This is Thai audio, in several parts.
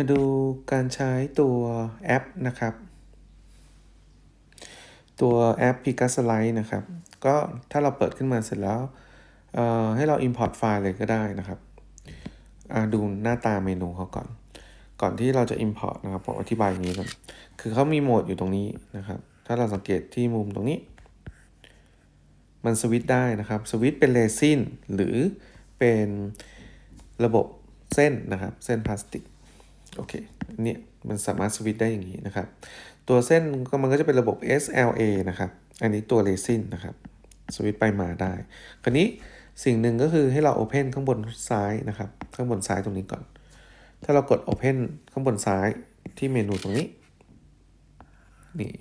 มาดูการใช้ตัวแอปนะครับ ตัวแอป p i c a s l i t e นะครับ ก็ถ้าเราเปิดขึ้นมาเสร็จแล้วให้เรา Import ไฟล์เลยก็ได้นะครับอ่าดูหน้าตาเมนูเขาก่อน ก่อนที่เราจะ Import นะครับผมอธิบายอย่างนี้ก่อนคือเขามีโหมดอยู่ตรงนี้นะครับ ถ้าเราสังเกตที่มุมตรงนี้ มันสวิตได้นะครับ สวิตเป็นเรซินหรือเป็นระบบเส้นนะครับ เส้นพลาสติก โอเคเนี่ยมันสามารถสวิตได้อย่างนี้นะครับ ตัวเส้นก็มันก็จะเป็นระบบ SLA นะครับ อันนี้ตัวเรซินนะครับสวิตไปมาได้ คราวนี้สิ่งหนึ่งก็คือให้เรา Open ข้างบนซ้ายนะครับ ข้างบนซ้ายตรงนี้ก่อน ถ้าเรากด Open ข้างบนซ้ายที่เมนูตรงนี้ นี่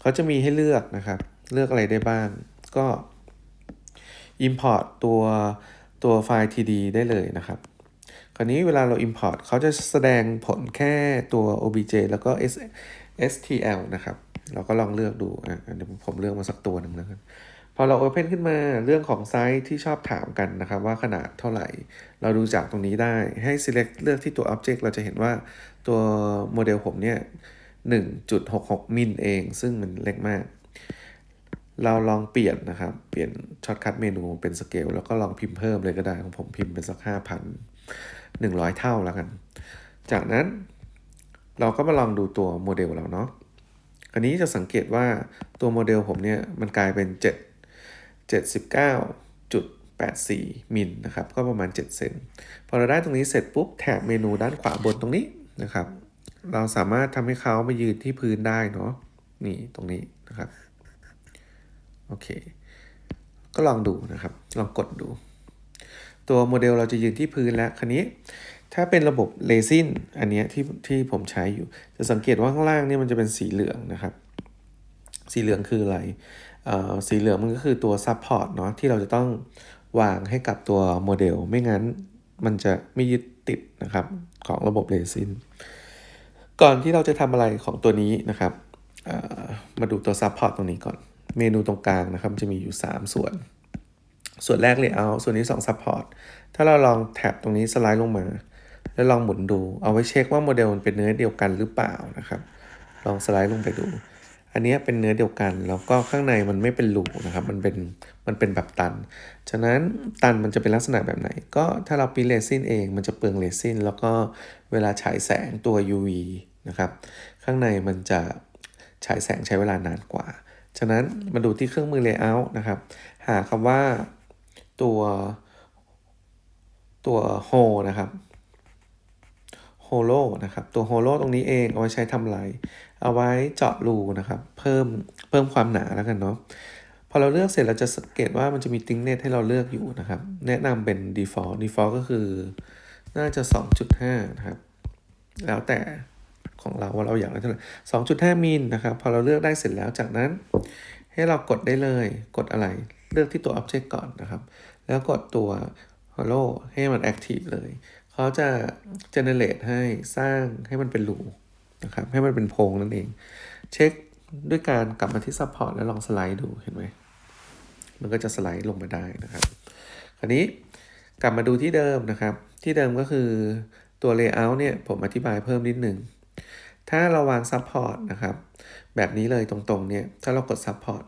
เขาจะมีให้เลือกนะครับ เลือกอะไรได้บ้าง ก็ Import ตัวตัวไฟล์ TD ได้เลยนะครับ คราวนี้เวลาเรา Import เขาจะแสดงผลแค่ตัว OBJ แล้วก็ S STL นะครับ เราก็ลองเลือกดูอะเดี๋ยวผมเลือกมาสักตัวหนึ่งแล้วกันพอเรา Open ขึ้นมาเรื่องของไซส์ที่ชอบถามกันนะครับว่าขนาดเท่าไหร่ เราดูจากตรงนี้ได้ให้ select เลือกที่ตัว Object เราจะเห็นว่าตัวโมเดลผมเนี่ย1.66 มิลเอง ซึ่งมันเล็กมาก เราลองเปลี่ยนนะครับ เปลี่ยนช็อตคัทเมนูเป็นสเกลแล้วก็ลองพิมพ์เพิ่มเลยก็ได้ของผมพิมพ์เป็นสัก 5,000 100 เท่าแล้วกัน จากนั้นเราก็มาลองดูตัวโมเดลเราเนาะคราวนี้จะสังเกตว่าตัวโมเดลผมเนี่ยมันกลายเป็น 7 79.84 มิลนะครับ ก็ประมาณ 7 เซน พอเราได้ตรงนี้เสร็จปุ๊บแถบเมนูด้านขวาบนตรงนี้นะครับ เราสามารถทำให้เขามายืนที่พื้นได้เนาะ นี่ตรงนี้นะครับ โอเค ก็ลองดูนะครับ ลองกดดู ตัวโมเดลเราจะยืนที่พื้นแล้วคราวนี้ ถ้าเป็นระบบเลซินอันนี้ที่ที่ผมใช้อยู่ จะสังเกตว่าข้างล่างเนี่ยมันจะเป็นสีเหลืองนะครับ สีเหลืองคืออะไรอ่อสีเหลืองมันก็คือตัวซับพอร์ตเนาะที่เราจะต้องวางให้กับตัวโมเดล ไม่งั้นมันจะไม่ยึดติดนะครับของระบบเลซินก่อนที่เราจะทำอะไรของตัวนี้นะครับ มาดูตัวซับพอร์ตตรงนี้ก่อน เมนูตรงกลางนะครับจะมีอยู่ 3 ส่วน ส่วนแรก Layout ส่วนที่2 Support ถ้าเราลองแท็บตรงนี้สไลด์ลงมา แล้วลองหมุนดู เอาไว้เช็คว่าโมเดลมันเป็นเนื้อเดียวกันหรือเปล่านะครับ ลองสไลด์ลงไปดู อันนี้เป็นเนื้อเดียวกัน แล้วก็ข้างในมันไม่เป็นรูนะครับ มันเป็น มันเป็นแบบตัน ฉะนั้นตันมันจะเป็นลักษณะแบบไหน ก็ถ้าเราปีเลซินเอง มันจะเปลืองเลซิน แล้วก็เวลาฉายแสงตัว UV นะครับ ข้างในมันจะฉายแสงใช้เวลานานกว่า ฉะนั้นมาดูที่เครื่องมือ Layout นะครับ หาคำว่า ตัวตัว Hole นะครับโฮโลนะครับ ตัวโฮโลตรงนี้เองเอาไว้ใช้ทำอะไร เอาไว้เจาะรูนะครับ เพิ่มเพิ่มความหนาแล้วกันเนาะพอเราเลือกเสร็จเราจะสังเกตว่ามันจะมีติ้งเน็ตให้เราเลือกอยู่นะครับ แนะนำเป็น default default ก็คือ น่าจะ 2.5 นะครับ แล้วแต่ของเราว่าเราอยากได้เท่าไหร่2.5 มิลนะครับ พอเราเลือกได้เสร็จแล้วจากนั้น ให้เรากดได้เลย กดอะไร เลือกที่ตัว object ก่อนนะครับ แล้วกดตัว hello ให้มัน active เลย เขาจะ generate ให้สร้างให้มันเป็นรูนะครับ ให้มันเป็นโพรงนั่นเอง เช็คด้วยการกลับมาที่ support แล้วลองสไลด์ดูเห็นไหม มันก็จะสไลด์ลงมาได้นะครับ คราวนี้กลับมาดูที่เดิมนะครับ ที่เดิมก็คือตัว layout เนี่ยผมอธิบายเพิ่มนิดหนึ่งถ้าเราวาง support นะครับ แบบนี้เลยตรงๆเนี่ย ถ้าเรากด support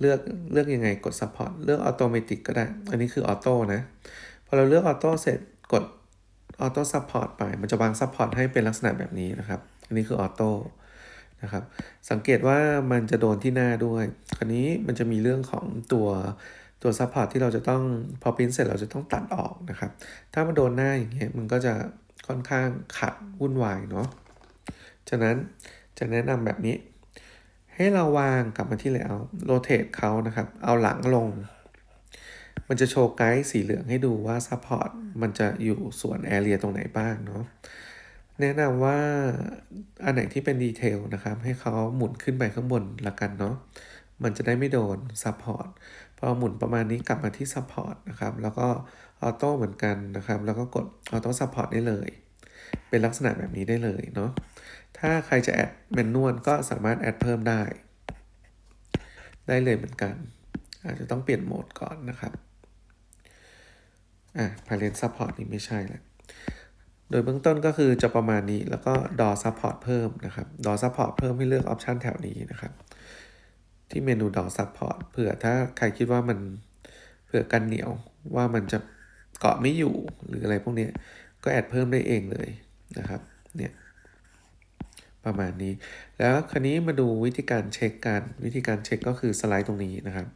เลือกเลือกยังไงกด support เลือก automatic ก็ได้ อันนี้คือ auto นะ พอเราเลือก auto เสร็จกด auto support ไป มันจะวาง support ให้เป็นลักษณะแบบนี้นะครับ อันนี้คือ auto นะครับ สังเกตว่ามันจะโดนที่หน้าด้วย คราวนี้มันจะมีเรื่องของตัวตัว support ที่เราจะต้องพอพิมพ์เสร็จเราจะต้องตัดออกนะครับ ถ้ามันโดนหน้าอย่างเงี้ยมันก็จะค่อนข้างขัดวุ่นวายเนาะ ฉะนั้นจะแนะนำแบบนี้ ให้เราวางกลับมาที่ layout rotate เขานะครับ เอาหลังลง มันจะโชว์ไกด์สีเหลืองให้ดูว่า support มันจะอยู่ส่วน area ตรงไหนบ้างเนาะแนะนำว่าอันไหนที่เป็นดีเทลนะครับ ให้เขาหมุนขึ้นไปข้างบนละกันเนาะมันจะได้ไม่โดน support พอหมุนประมาณนี้กลับมาที่ support นะครับ แล้วก็ออโต้เหมือนกันนะครับ แล้วก็กดออโต้ support ได้เลย เป็นลักษณะแบบนี้ได้เลยเนาะ ถ้าใครจะแอดแมนนวลก็สามารถแอดเพิ่มได้ ได้เลยเหมือนกัน อาจจะต้องเปลี่ยนโหมดก่อนนะครับ อะ parent support นี่ไม่ใช่แล้วโดยเบื้องต้นก็คือจะประมาณนี้แล้วก็ DOR Support เพิ่มนะครับ DOR Support เพิ่มให้เลือกออปชันแถวนี้นะครับ ที่เมนู DOR Support เผื่อถ้าใครคิดว่ามันเผื่อกันเหนียวว่ามันจะเกาะไม่อยู่หรืออะไรพวกนี้ก็แอดเพิ่มได้เองเลยนะครับเนี่ย ประมาณนี้ แล้วคราวนี้มาดูวิธีการเช็คกัน วิธีการเช็คก็คือสไลด์ตรงนี้นะครับ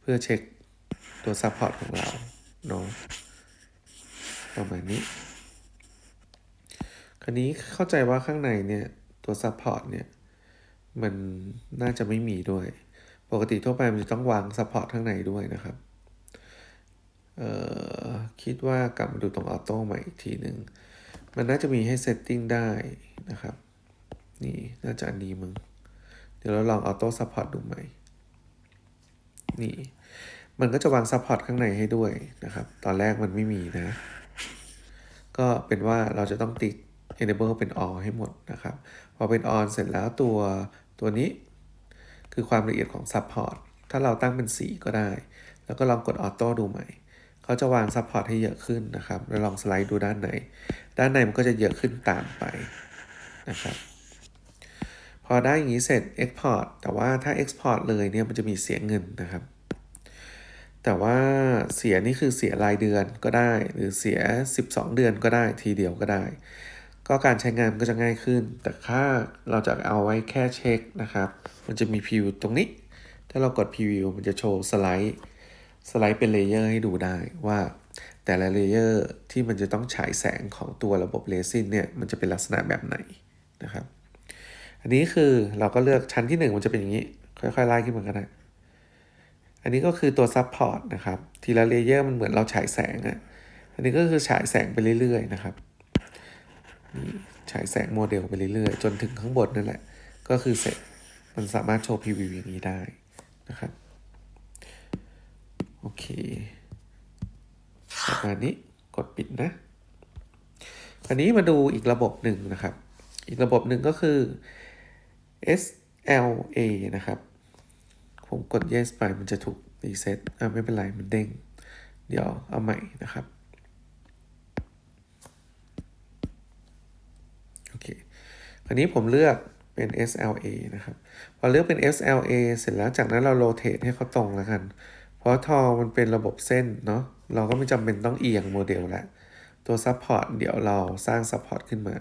เพื่อเช็คตัว Support ของเราเนาะประมาณนี้ คราวนี้เข้าใจว่าข้างในเนี่ยตัว Support เนี่ยมันน่าจะไม่มีด้วย ปกติทั่วไปมันจะต้องวาง Support ข้างในด้วยนะครับเอ่อคิดว่ากลับมาดูตรงออโต้ใหม่อีกทีหนึ่ง มันน่าจะมีให้เซตติ้งได้นะครับ นี่น่าจะอันนี้มึง เดี๋ยวเราลองออโต้ซัพพอร์ตดูใหม่ นี่ มันก็จะวางซัพพอร์ตข้างในให้ด้วยนะครับ ตอนแรกมันไม่มีนะ ก็เป็นว่าเราจะต้องติด enable เป็น all ให้หมดนะครับ พอเป็น on เสร็จแล้วตัวตัวนี้ คือความละเอียดของ Support ถ้าเราตั้งเป็น 4 ก็ได้ แล้วก็ลองกดออโต้ดูใหม่เขาจะวาง Support ให้เยอะขึ้นนะครับ แล้วลองสไลด์ดูด้านในด้านในมันก็จะเยอะขึ้นตามไปนะครับ พอได้อย่างนี้เสร็จ Export แต่ว่าถ้า Export เลยเนี่ยมันจะมีเสียเงินนะครับ แต่ว่าเสียนี่คือเสียรายเดือนก็ได้ หรือเสีย 12 เดือนก็ได้ทีเดียวก็ได้ ก็การใช้งานมันก็จะง่ายขึ้น แต่ถ้าเราจะเอาไว้แค่เช็คนะครับ มันจะมีพิวตรงนี้ ถ้าเรากด preview มันจะโชว์สไลด์สไลด์เป็นเลเยอร์ให้ดูได้ว่าแต่ละเลเยอร์ที่มันจะต้องฉายแสงของตัวระบบเลซินเนี่ย มันจะเป็นลักษณะแบบไหนนะครับ อันนี้คือเราก็เลือกชั้นที่ 1 มันจะเป็นอย่างนี้ ค่อยๆไล่ขึ้นมาก็ได้อันนี้ก็คือตัว Support นะครับ ทีละเลเยอร์มันเหมือนเราฉายแสงอะ่ะอันนี้ก็คือฉายแสงไปเรื่อยๆนะครับฉายแสงโมเดลไปเรื่อยๆ จนถึงข้างบนนั่นแหละ ก็คือเสร็จมันสามารถโชว์พรีวิวอย่างนี้ได้นะครับ โอเคประมาณนี้กดปิดนะอันนี้มาดูอีกระบบหนึ่งนะครับ อีกระบบหนึ่งก็คือ SLA นะครับ ผมกด yes ไปมันจะถูก reset อ่าไม่เป็นไร มันเด้ง เดี๋ยวเอาใหม่นะครับ โอเค คราวนี้ผมเลือกเป็น SLA นะครับ พอเลือกเป็น SLA เสร็จแล้วจากนั้นเราโรเตทให้เขาตรงแล้วกัน เพราะทอมันเป็นระบบเส้นเนาะ เราก็ไม่จำเป็นต้องเอียงโมเดลแล้วตัว Support เดี๋ยวเราสร้าง Support ขึ้นมา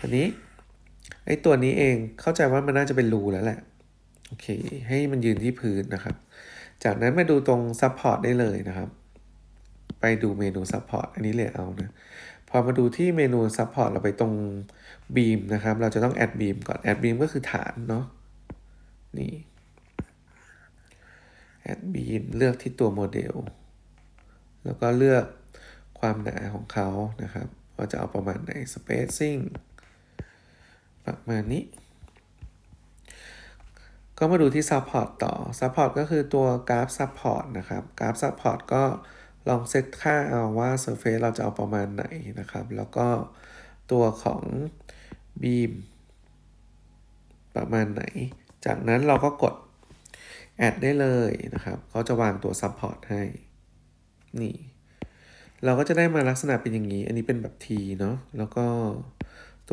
อันนี้ ไอ้ตัวนี้เองเข้าใจว่ามันน่าจะเป็นรูแล้วแหละ โอเค ให้มันยืนที่พื้นนะครับ จากนั้นมาดูตรง Support ได้เลยนะครับ ไปดูเมนู Support อันนี้เลยเอานะพอมาดูที่เมนู Support เราไปตรง Beam นะครับ เราจะต้อง add beam ก่อน add beam ก็คือฐานเนาะนี่ add beam เลือกที่ตัวโมเดล แล้วก็เลือกความหนาของเขานะครับ ว่าจะเอาประมาณไหน spacing ประมาณนี้ ก็มาดูที่ support ต่อ support ก็คือตัวกราฟ support นะครับกราฟ support ก็ลองเซตค่าเอาว่า surface เราจะเอาประมาณไหนนะครับ แล้วก็ตัวของ beam ประมาณไหน จากนั้นเราก็กด add ได้เลยนะครับ เขาจะวางตัว support ให้ นี่ เราก็จะได้มาลักษณะเป็นอย่างนี้ อันนี้เป็นแบบ T เนาะ แล้วก็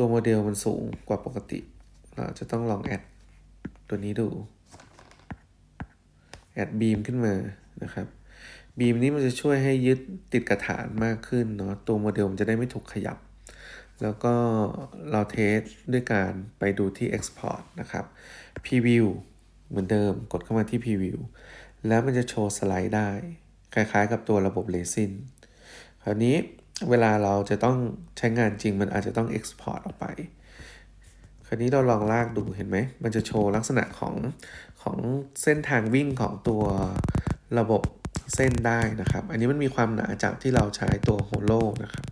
ตัวโมเดลมันสูงกว่าปกติ เราจะต้องลองแอดตัวนี้ดูแอดบีมขึ้นมานะครับบีมนี้มันจะช่วยให้ยึดติดกระฐานมากขึ้นเนาะตัวโมเดลมันจะได้ไม่ถูกขยับ แล้วก็เราเทสด้วยการไปดูที่ Export นะครับ Preview เหมือนเดิมกดเข้ามาที่ Preview แล้วมันจะโชว์สไลด์ได้ คล้ายๆกับตัวระบบเลซินคราวนี้ เวลาเราจะต้องใช้งานจริงมันอาจจะต้อง Export ออกไป คราวนี้เราลองลากดูเห็นไหม มันจะโชว์ลักษณะของของเส้นทางวิ่งของตัวระบบเส้นได้นะครับ อันนี้มันมีความหนาจากที่เราใช้ตัวโฮโลนะครับ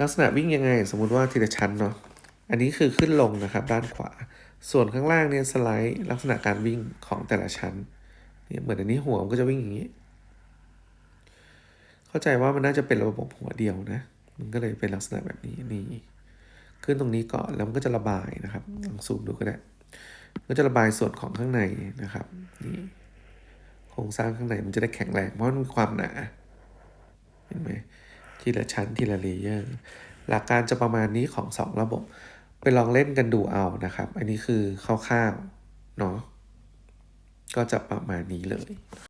ลักษณะวิ่งยังไง สมมุติว่าทีละชั้นเนาะ อันนี้คือขึ้นลงนะครับด้านขวา ส่วนข้างล่างเนี่ยสไลด์ลักษณะการวิ่งของแต่ละชั้นเนี่ยเหมือนอันนี้หัวมันก็จะวิ่งอย่างนี้ เข้าใจว่ามันน่าจะเป็นระบบหัวเดียวนะ มันก็เลยเป็นลักษณะแบบนี้นี่ขึ้นตรงนี้ก่อนแล้วมันก็จะระบายนะครับลองซูมดูก็ได้ ก็จะระบายส่วนของข้างในนะครับนี่โครงสร้างข้างในมันจะได้แข็งแรง เพราะมันมีความหนา เห็นไหมทีละชั้นทีละเลเยอร์ หลักการจะประมาณนี้ของ 2 ระบบ ไปลองเล่นกันดูเอานะครับ อันนี้คือคร่าวๆเนาะก็จะประมาณนี้เลย